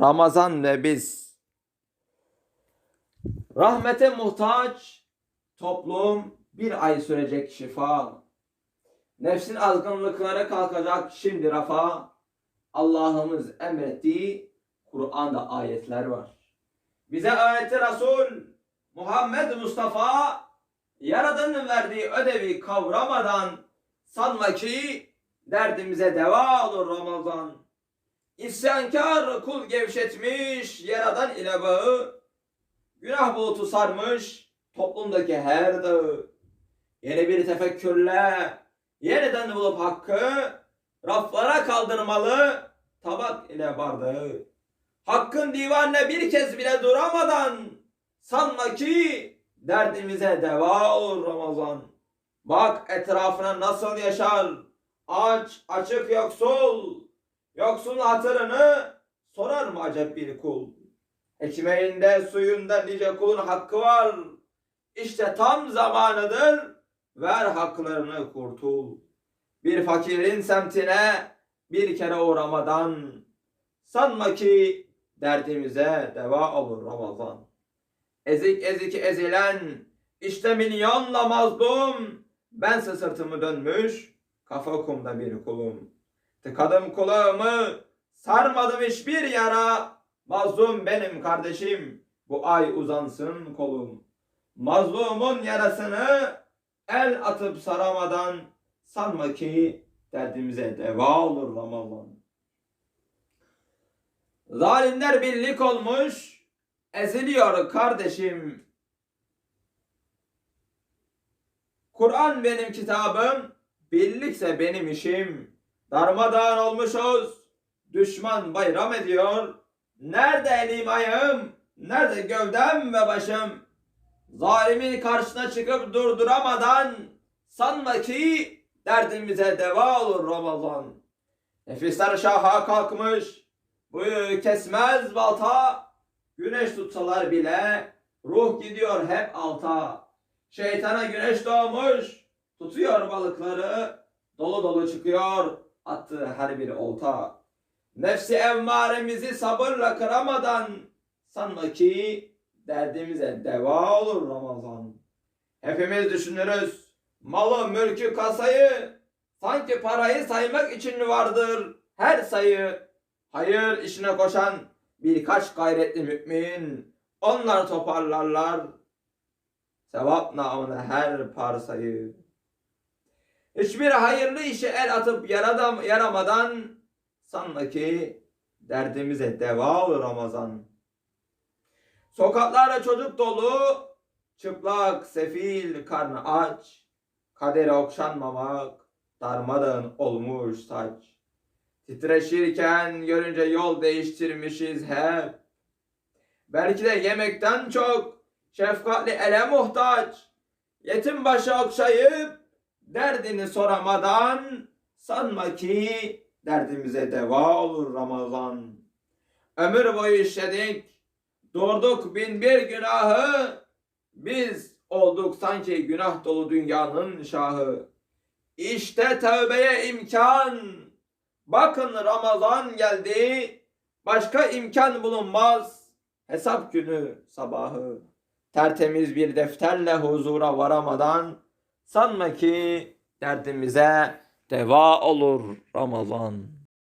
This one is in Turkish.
Ramazan ve biz. Rahmete muhtaç toplum bir ay sürecek şifa. Nefsin azgınlıklara kalkacak şimdi rafa. Allah'ımız emrettiği Kur'an'da ayetler var. Bize öğretti Resul Muhammed Mustafa Yaradan'ın verdiği ödevi kavramadan sanma ki derdimize deva olur Ramazan. İsyankar kul gevşetmiş yaradan ile bağı. Günah bulutu sarmış toplumdaki her dağı. Yeni bir tefekkürle yeniden bulup hakkı raflara kaldırmalı tabak ile bardağı. Hakkın divanına bir kez bile duramadan sanma ki derdimize deva olur Ramazan. Bak etrafına nasıl yaşar aç açık yoksul. Yoksul hatırını sorar mı acep bir kul? Ekmeğinde suyunda nice kulun hakkı var. İşte tam zamanıdır ver haklarını kurtul. Bir fakirin semtine bir kere uğramadan sanma ki derdimize deva olur Ramazan. Ezik ezik ezilen işte milyonla mazlum bense sırtımı dönmüş kafa kumda bir kulum. Tıkadım kulağımı sarmadım hiçbir yara mazlum benim kardeşim bu ay uzansın kolum. Mazlumun yarasını el atıp saramadan sanma ki derdimize deva olur Ramazan. Zalimler birlik olmuş, eziliyor kardeşim. Kur'an benim kitabım, birlikse benim işim. Darmadağın olmuşuz, düşman bayram ediyor. Nerede elim ayağım, nerede gövdem ve başım? Zalimin karşısına çıkıp durduramadan sanma ki derdimize deva olur Ramazan. Nefisler şaha kalkmış, Boyu kesmez balta, güneş tutsalar bile ruh gidiyor hep alta. Şeytana güneş doğmuş, tutuyor balıkları, dolu dolu çıkıyor attığı her bir olta. Nefsi emmaremizi sabırla kıramadan sanma ki derdimize deva olur Ramazan. Hepimiz düşünürüz malı, mülkü, kasayı sanki parayı saymak için vardır her sayı. Hayır işine koşan birkaç gayretli mümin onlar toparlarlar sevap namına her parsayı. Hiçbir hayırlı işe el atıp yaradam, yaramadan sanma ki derdimize deva olur Ramazan. Sokaklara çocuk dolu, çıplak, sefil, karnı aç, kadere okşanmamak, darmadağın olmuş saç. Titreşirken görünce yol değiştirmişiz hep. Belki de yemekten çok şefkatli ele muhtaç. Yetim başı okşayıp derdini soramadan sanma ki derdimize deva olur Ramazan. Ömür boyu işledik, durduk bin bir günahı. Biz olduk sanki günah dolu dünyanın şahı. İşte tövbeye imkan. Bakın Ramazan geldi. Başka imkan bulunmaz. Hesap günü sabahı. Tertemiz bir defterle huzura varamadan sanma ki derdimize deva olur Ramazan.